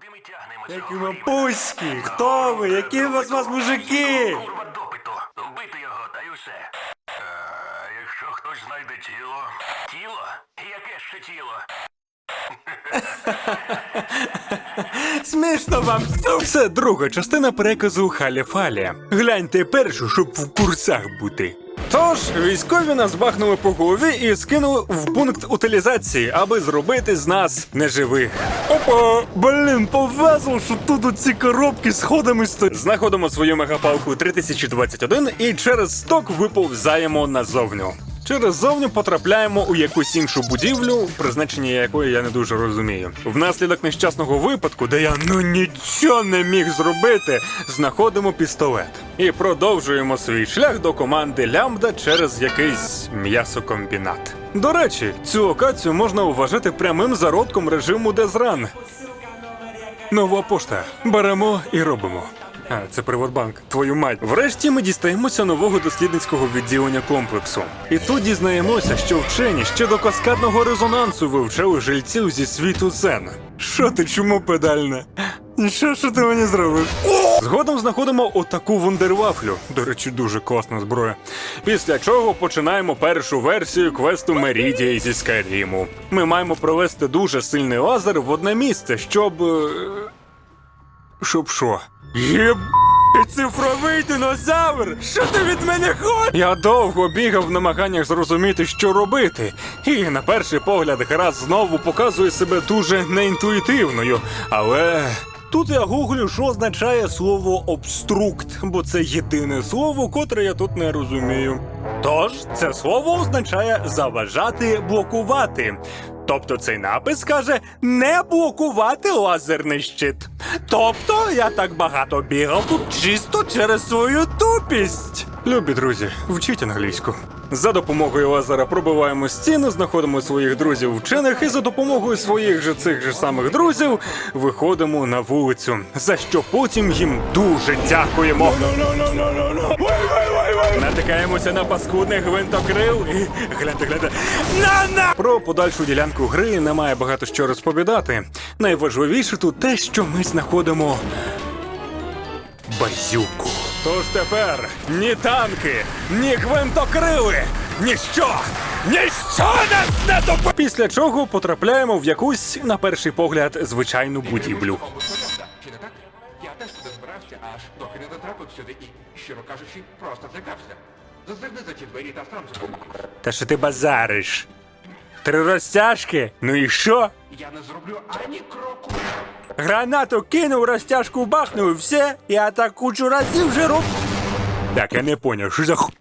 Куди ми тягнемо Які ви пуські? Хто ви? Які у вас вас мужики? Курва допиту. Вбити його, та й усе. Е, якщо хтось знайде тіло. Тіло? Яке ще тіло? Смішно вам, сук! Це друга частина переказу Халіфалі. Гляньте першу, щоб в курсах бути. Тож, військові нас бахнули по голові і скинули в пункт утилізації, аби зробити з нас неживих. Опа! Блін, повезло, що тут ці коробки з ходами стоять. Знаходимо свою мегапалку 3021 і через сток виповзаємо назовню. Через зовню потрапляємо у якусь іншу будівлю, призначення якої я не дуже розумію. Внаслідок нещасного випадку, де я ну нічого не міг зробити, знаходимо пістолет і продовжуємо свій шлях до команди Лямбда через якийсь м'ясокомбінат. До речі, цю локацію можна вважати прямим зародком режиму Дезран. Нова пошта. Беремо і робимо. А, це Приватбанк, твою мать. Врешті ми дістаємося нового дослідницького відділення комплексу. І тут дізнаємося, що вчені ще до каскадного резонансу вивчали жильців зі світу Зен. Що ти чому педальне? Що, що ти мені зробив? Згодом знаходимо отаку вундервафлю. До речі, дуже класна зброя. Після чого починаємо першу версію квесту Мерідія зі Скайріму. Ми маємо провести дуже сильний лазер в одне місце, щоб. е, щоб що? Єб... Цифровий динозавр! Що ти від мене хочеш? Я довго бігав в намаганнях зрозуміти, що робити. І на перший погляд гра знову показує себе дуже неінтуїтивною. Але тут я гуглю, що означає слово обструкт, бо це єдине слово, котре я тут не розумію. Тож, це слово означає заважати, блокувати. Тобто цей напис каже не блокувати лазерний щит. Тобто я так багато бігав тут чисто через свою тупість. Любі друзі, вчіть англійську. За допомогою лазера пробиваємо стіну, знаходимо своїх друзів вчених, і за допомогою своїх же цих же самих друзів виходимо на вулицю. За що потім їм дуже дякуємо. Натикаємося на паскудних гвинтокрил і гляньте, гляньте. На-на! Про подальшу ділянку гри немає багато що розповідати. Найважливіше тут те, що ми знаходимо базюку. Тож тепер ні танки, ні гвинтокрили, ніщо, ніщо нас не зупинить! Після чого потрапляємо в якусь, на перший погляд, звичайну будівлю. Чи не так? Я теж туди збирався, аж доки не дотрапив сюди і, щиро кажучи, просто злякався. Зазирни за ті двері та сам зрозумів. Та що ти базариш? Три розтяжки? Ну і що? Я не зроблю ані кроку. Гранату кинув, розтяжку бахнув, і все. Я так кучу разів вже роб. Так, я не поняв, що за ху...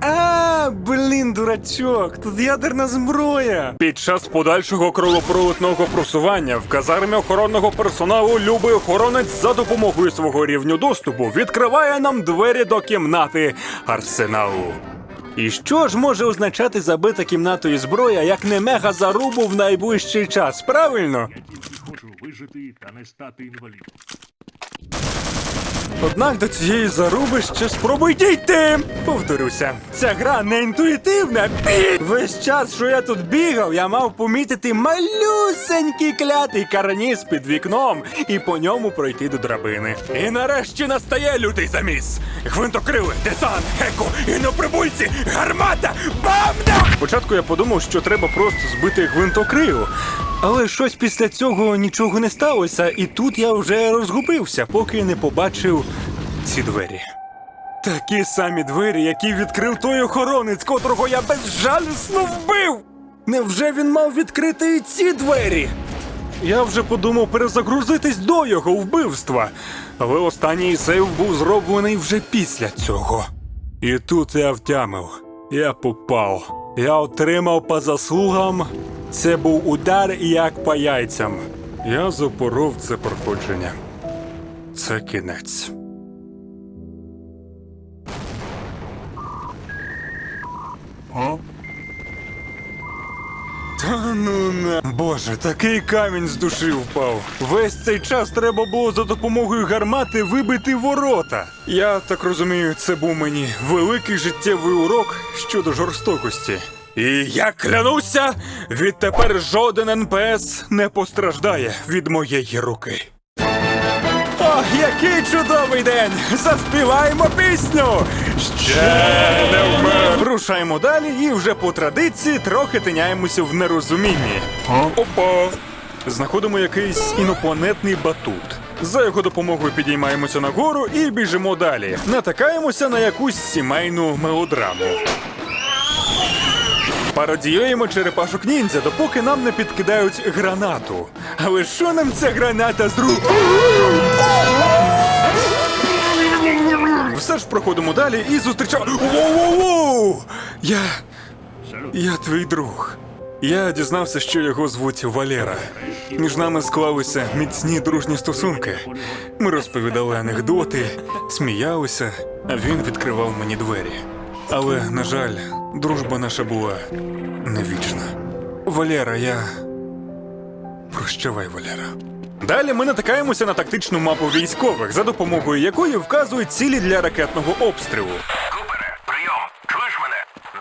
А, блін, дурачок, тут ядерна зброя. Під час подальшого кровопролитного просування в казармі охоронного персоналу любий охоронець за допомогою свого рівню доступу відкриває нам двері до кімнати арсеналу. І що ж може означати забита кімнатою зброя, як не мега зарубу в найближчий час, правильно? Вижити та не стати інвалідом. Однак до цієї заруби ще спробуй дійти. Повторюся, ця гра не інтуїтивна. Бі! Весь час, що я тут бігав, я мав помітити малюсенький клятий карніз під вікном і по ньому пройти до драбини. І нарешті настає лютий заміс. Гвинтокрили, десант, геко, іноприбульці, гармата, бамда! Спочатку я подумав, що треба просто збити гвинтокрил. Але щось після цього нічого не сталося, і тут я вже розгубився, поки не побачив ці двері. Такі самі двері, які відкрив той охоронець, котрого я безжалісно вбив. Невже він мав відкрити і ці двері? Я вже подумав перезагрузитись до його вбивства, але останній сейв був зроблений вже після цього. І тут я втямив, я попав. Я отримав по заслугам. Це був удар як по яйцям. Я запоров це проходження. Це кінець. Та ну на. Боже, такий камінь з душі впав. Весь цей час треба було за допомогою гармати вибити ворота. Я так розумію, це був мені великий життєвий урок щодо жорстокості. І я клянуся, відтепер жоден НПС не постраждає від моєї руки. Ох, який чудовий день! Заспіваємо пісню! Ще не вмер! Рушаємо далі і вже по традиції трохи тиняємося в нерозумінні. Опа! Знаходимо якийсь інопланетний батут. За його допомогою підіймаємося нагору і біжимо далі. Натикаємося на якусь сімейну мелодраму. Пародіюємо черепашок ніндзя, допоки нам не підкидають гранату. Але що нам ця граната зру... Все ж проходимо далі і зустрічаємо. Воу-воу-воу! Я. Я твій друг. Я дізнався, що його звуть Валера. Між нами склалися міцні дружні стосунки. Ми розповідали анекдоти, сміялися, а він відкривав мені двері. Але, на жаль, дружба наша була не вічна. Валера, я. Прощавай, Валера. Далі ми натикаємося на тактичну мапу військових, за допомогою якої вказують цілі для ракетного обстрілу. Купере, прийом. Чуєш мене?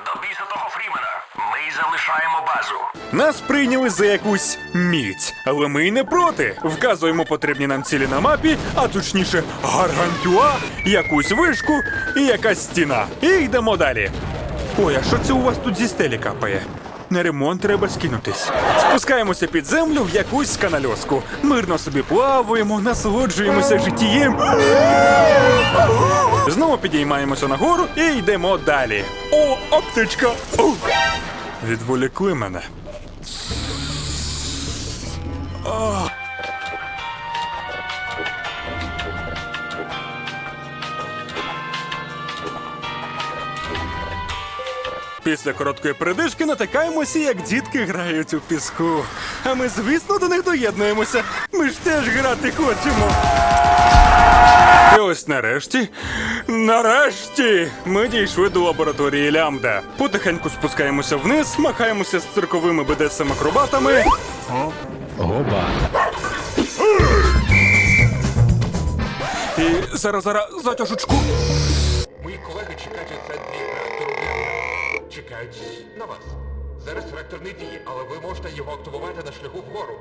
До біса того Фрімена. Ми залишаємо базу. Нас прийняли за якусь міць, але ми й не проти. Вказуємо потрібні нам цілі на мапі, а точніше гаргантюа, якусь вишку і якась стіна. І йдемо далі. Ой, а що це у вас тут зі стелі капає? На ремонт треба скинутись. Спускаємося під землю в якусь канальоску. Мирно собі плаваємо, насолоджуємося життєм. Знову підіймаємося нагору і йдемо далі. О, аптечка! О! Відволікли мене. Після короткої передишки натикаємося, як дітки грають у піску. А ми, звісно, до них доєднуємося. Ми ж теж грати хочемо. І ось нарешті, нарешті, ми дійшли до лабораторії Лямда. Потихеньку спускаємося вниз, махаємося з цирковими бедесами акробатами. І зараз зараз затяжечку. Мої колеги чекають центрі реактору Лямбда. Чекають на вас. Зараз реактор не діє, але ви можете його активувати на шляху вгору.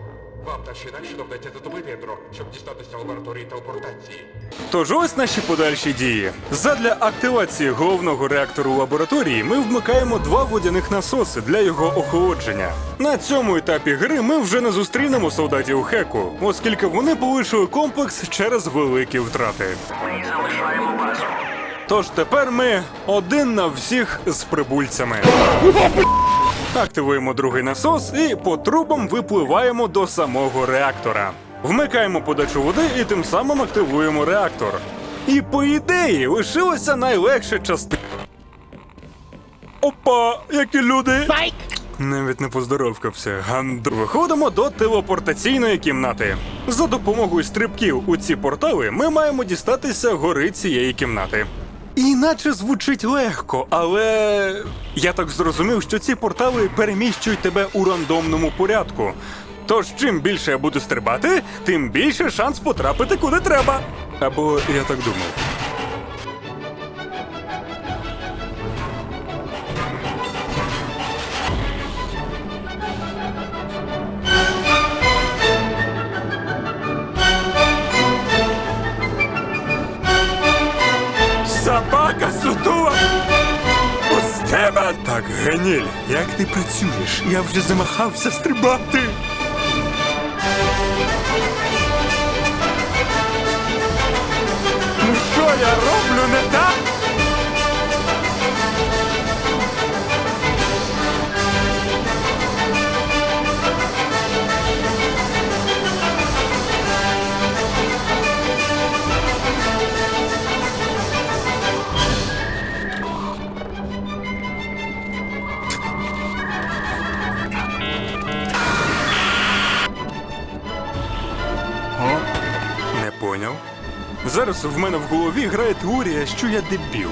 Вам та ще інакше доведеться затопити ядро, щоб дістатися лабораторії телепортації. Тож ось наші подальші дії. Задля активації головного реактору лабораторії ми вмикаємо два водяних насоси для його охолодження. На цьому етапі гри ми вже не зустрінемо солдатів Хеку, оскільки вони полишили комплекс через великі втрати. Ми залишаємо базу. Тож тепер ми один на всіх з прибульцями. Активуємо другий насос і по трубам випливаємо до самого реактора. Вмикаємо подачу води і тим самим активуємо реактор. І по ідеї лишилася найлегша частина. Опа, які люди! Навіть не поздоровкався. Гандр. Виходимо до телепортаційної кімнати. За допомогою стрибків у ці портали ми маємо дістатися гори цієї кімнати. Іначе звучить легко, але я так зрозумів, що ці портали переміщують тебе у рандомному порядку. Тож чим більше я буду стрибати, тим більше шанс потрапити куди треба. Або я так думав. Ти працюєш? Я вже замахався стрибати. В мене в голові грає теорія, що я дебіл.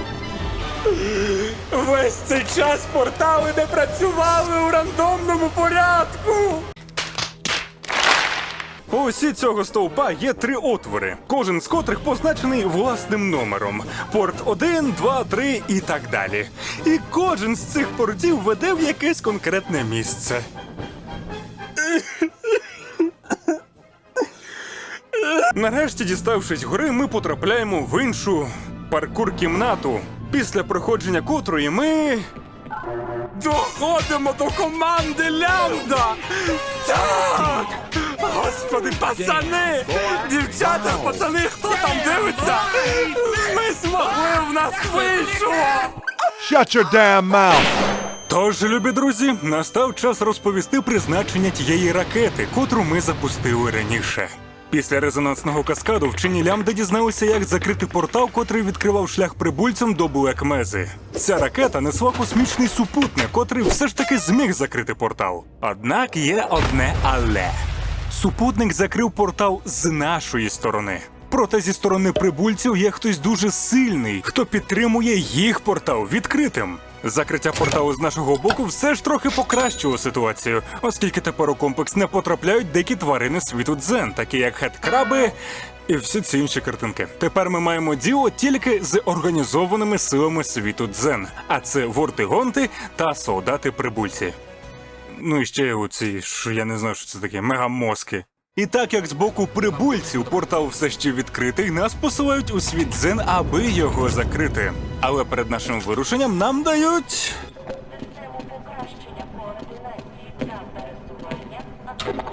Весь цей час портали не працювали у рандомному порядку. По осі цього стовпа є три отвори, кожен з котрих позначений власним номером: порт 1, 2, 3 і так далі. І кожен з цих портів веде в якесь конкретне місце. Нарешті, діставшись гори, ми потрапляємо в іншу паркур-кімнату, після проходження котрої ми. Доходимо до команди Лямда! Так! Господи, пацани! Дівчата, пацани, хто там дивиться? Ми змогли, в нас вийшло! Shut your damn mouth. Тож, любі друзі, настав час розповісти призначення тієї ракети, котру ми запустили раніше. Після резонансного каскаду вчені лямбда дізналися, як закрити портал, котрий відкривав шлях прибульцям до Буекмези. Ця ракета несла космічний супутник, котрий все ж таки зміг закрити портал. Однак є одне але. Супутник закрив портал з нашої сторони. Проте зі сторони прибульців є хтось дуже сильний, хто підтримує їх портал відкритим. Закриття порталу з нашого боку все ж трохи покращило ситуацію, оскільки тепер у комплекс не потрапляють дикі тварини світу дзен, такі як хет-краби і всі ці інші картинки. Тепер ми маємо діло тільки з організованими силами світу дзен, а це вортигонти та солдати-прибульці. Ну і ще оці, що я не знаю, що це таке, мегамозки. І так як з боку прибульців портал все ще відкритий, нас посилають у світ Зен, аби його закрити. Але перед нашим вирушенням нам дають.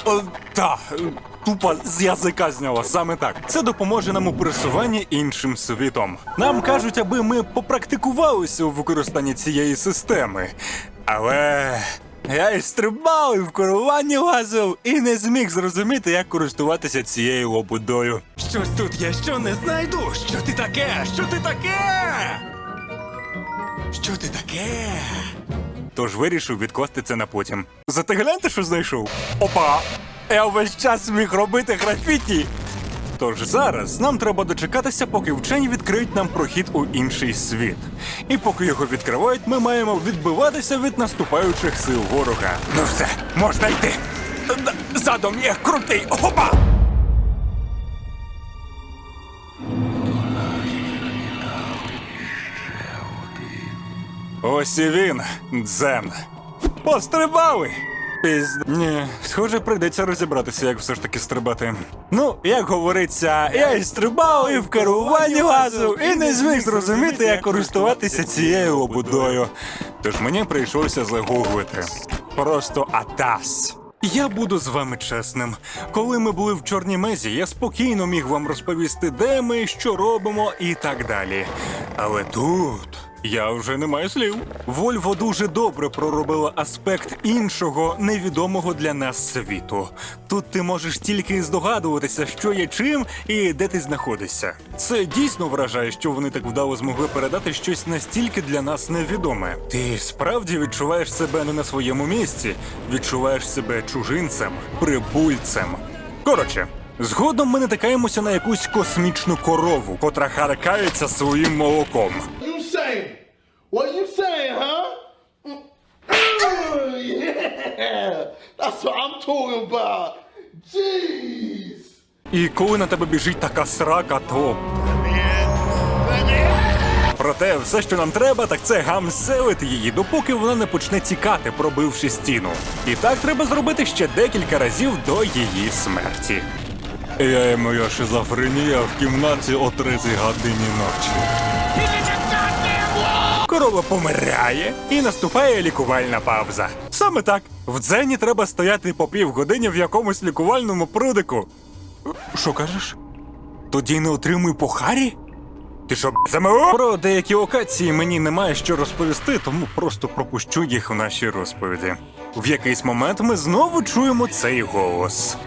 О, та, тупо з язика зняло, саме так. Це допоможе нам у пересуванні іншим світом. Нам кажуть, аби ми попрактикувалися у використанні цієї системи. Але. Я і стрибав, і в керуванні лазив, і не зміг зрозуміти, як користуватися цією лобудою. Щось тут є, що не знайду. Що ти таке? Що ти таке? Що ти таке? Тож вирішив відкласти це на потім. Зате гляньте, що знайшов. Опа! Я весь час міг робити графіті. Тож зараз нам треба дочекатися, поки вчені відкриють нам прохід у інший світ. І поки його відкривають, ми маємо відбиватися від наступаючих сил ворога. Ну все, можна йти. Задом є крутий. Опа! Ось і він, дзен. Пострибали! Пізд... Ні, схоже, прийдеться розібратися, як все ж таки стрибати. Ну, як говориться, я і стрибав, і в керуванні лазив, і не зміг зрозуміти, як користуватися цією лобудою. Тож мені прийшлося загуглити. Просто атас. Я буду з вами чесним. Коли ми були в Чорній мезі, я спокійно міг вам розповісти, де ми, що робимо і так далі. Але тут. Я вже не маю слів. Вольво дуже добре проробила аспект іншого невідомого для нас світу. Тут ти можеш тільки здогадуватися, що є чим і де ти знаходишся. Це дійсно вражає, що вони так вдало змогли передати щось настільки для нас невідоме. Ти справді відчуваєш себе не на своєму місці, відчуваєш себе чужинцем, прибульцем. Коротше. Згодом ми натикаємося на якусь космічну корову, котра харкається своїм молоком. Saying? What you saying, huh? Mm. Yeah, that's what I'm talking about. Jeez. І коли на тебе біжить така срака, то. Проте все, що нам треба, так це гамселити її, допоки вона не почне тікати, пробивши стіну. І так треба зробити ще декілька разів до її смерті. Я і моя шизофренія в кімнаті о 30 годині ночі. Корова помирає і наступає лікувальна пауза. Саме так. В дзені треба стояти по півгодини в якомусь лікувальному прудику. Що кажеш? Тоді не отримуй по харі? Ти що, ЗМО? Про деякі локації мені немає що розповісти, тому просто пропущу їх у нашій розповіді. В якийсь момент ми знову чуємо цей голос.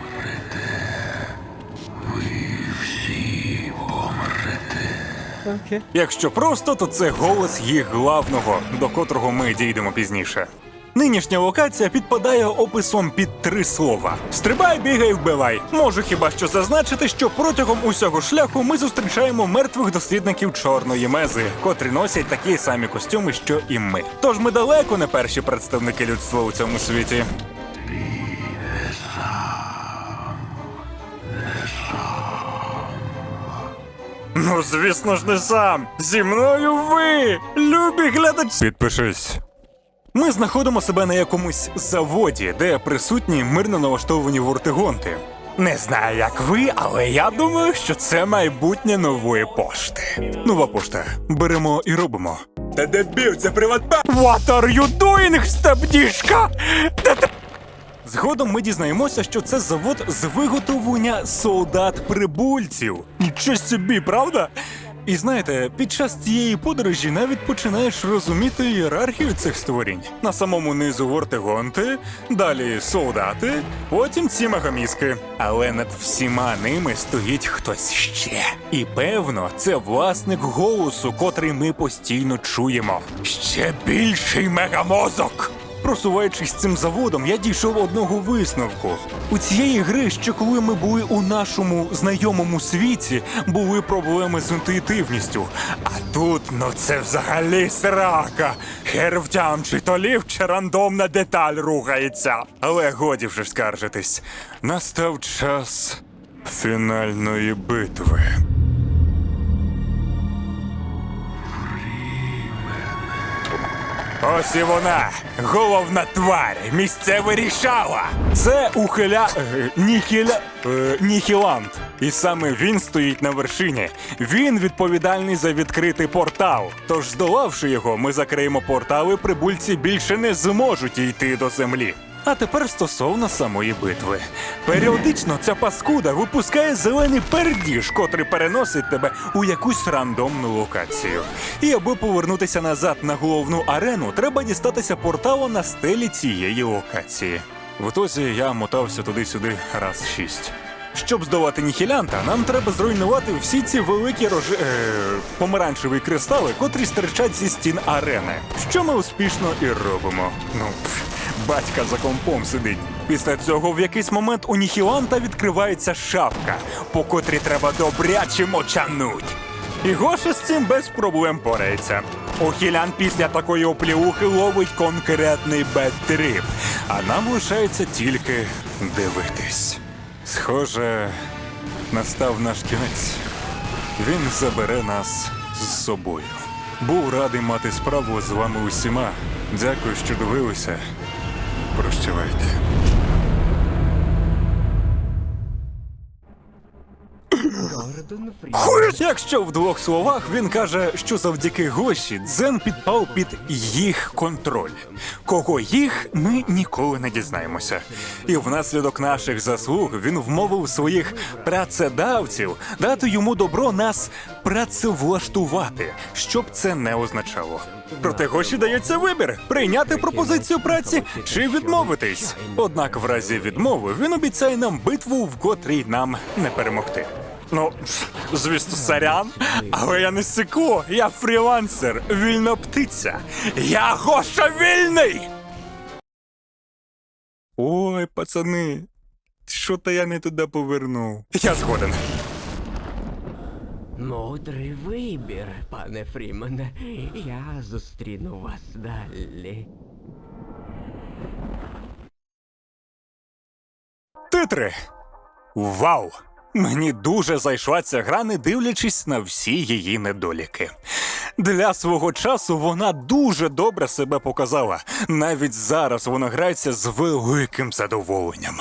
Якщо просто, то це голос їх главного, до котрого ми дійдемо пізніше. Нинішня локація підпадає описом під три слова: стрибай, бігай, вбивай. Можу хіба що зазначити, що протягом усього шляху ми зустрічаємо мертвих дослідників чорної мези, котрі носять такі самі костюми, що і ми. Тож ми далеко не перші представники людства у цьому світі. Ну, звісно ж, не сам. Зі мною ви, любі глядачі. Підпишись. Ми знаходимо себе на якомусь заводі, де присутні мирно налаштовані вортигонти. Не знаю, як ви, але я думаю, що це майбутнє нової пошти. Нова пошта. Беремо і робимо. Та дебіл, це приватба. What are you doing, стабдішка? Та. Згодом ми дізнаємося, що це завод з виготовлення солдат-прибульців. Нічого собі, правда? І знаєте, під час цієї подорожі навіть починаєш розуміти ієрархію цих створінь. На самому низу вортигонти, далі солдати, потім ці мегаміски. Але над всіма ними стоїть хтось ще. І певно, це власник голосу, котрий ми постійно чуємо. Ще більший мегамозок. Просуваючись цим заводом, я дійшов одного висновку. У цієї гри, ще коли ми були у нашому знайомому світі, були проблеми з інтуїтивністю. А тут, ну це взагалі срака. Хер втям, чи то лів, чи рандомна деталь рухається. Але годі вже скаржитись. Настав час фінальної битви. Ось і вона, головна тварь, місцеве рішала. Це ухиля... е, Ніхіля... е, Ніхіланд. І саме він стоїть на вершині. Він відповідальний за відкритий портал. Тож, здолавши його, ми закриємо портал і прибульці більше не зможуть йти до землі. А тепер стосовно самої битви. Періодично ця паскуда випускає зелений пердіж, котрий переносить тебе у якусь рандомну локацію. І аби повернутися назад на головну арену, треба дістатися порталу на стелі цієї локації. В ітозі я мотався туди-сюди раз шість. Щоб здолати ніхілянта, нам треба зруйнувати всі ці великі рожи... Е, помаранчеві кристали, котрі стирчать зі стін арени. Що ми успішно і робимо. Ну, пф, батька за компом сидить. Після цього в якийсь момент у ніхіланта відкривається шапка, по котрій треба добряче мочануть. І Гоша з цим без проблем порається. Ухілян після такої опліухи ловить конкретний бедтріп, а нам лишається тільки дивитись. Схоже, настав наш кінець. Він забере нас з собою. Був радий мати справу з вами усіма. Дякую, що дивилися. Прощавайте. Хуй! Якщо в двох словах він каже, що завдяки Гоші Дзен підпав під їх контроль. Кого їх ми ніколи не дізнаємося. І внаслідок наших заслуг він вмовив своїх працедавців дати йому добро нас працевлаштувати, що б це не означало. Проте Гоші дається вибір прийняти пропозицію праці чи відмовитись. Однак, в разі відмови він обіцяє нам битву, в котрій нам не перемогти. Ну, звісно, сорян, але я не сику, я фрілансер, вільна птиця. Я Гоша вільний! Ой, пацани, що то я не туди повернув. Я згоден. Мудрий вибір, пане Фрімене. Я зустріну вас далі. Титри. Вау! Мені дуже зайшла ця гра, не дивлячись на всі її недоліки. Для свого часу вона дуже добре себе показала. Навіть зараз вона грається з великим задоволенням.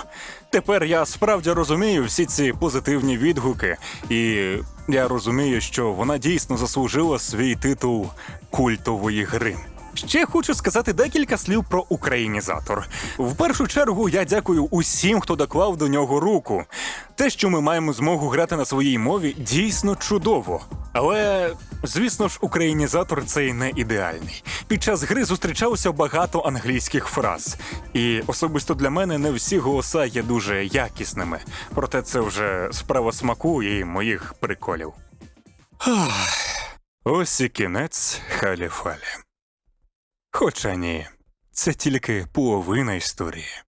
Тепер я справді розумію всі ці позитивні відгуки, і я розумію, що вона дійсно заслужила свій титул культової гри. Ще хочу сказати декілька слів про українізатор. В першу чергу я дякую усім, хто доклав до нього руку. Те, що ми маємо змогу грати на своїй мові, дійсно чудово. Але, звісно ж, українізатор цей не ідеальний. Під час гри зустрічалося багато англійських фраз, і особисто для мене не всі голоса є дуже якісними. Проте це вже справа смаку і моїх приколів. Ось і кінець халі-фалі. Хоча ні, це тільки половина історії.